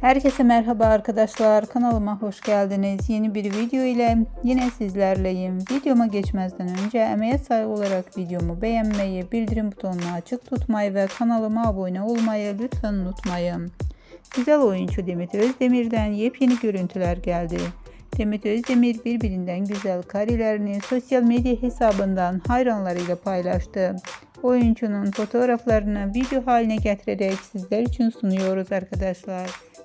Herkese merhaba arkadaşlar. Kanalıma hoş geldiniz. Yeni bir video ile yine sizlerleyim. Videoma geçmezden önce emeğe saygı olarak videomu beğenmeyi, bildirim butonunu açık tutmayı ve kanalıma abone olmayı lütfen unutmayın. Güzel oyuncu Demet Özdemir'den yepyeni görüntüler geldi. Demet Özdemir birbirinden güzel karelerini sosyal medya hesabından hayranlarıyla paylaştı. Oyuncunun fotoğraflarını video haline getirerek sizler için sunuyoruz arkadaşlar.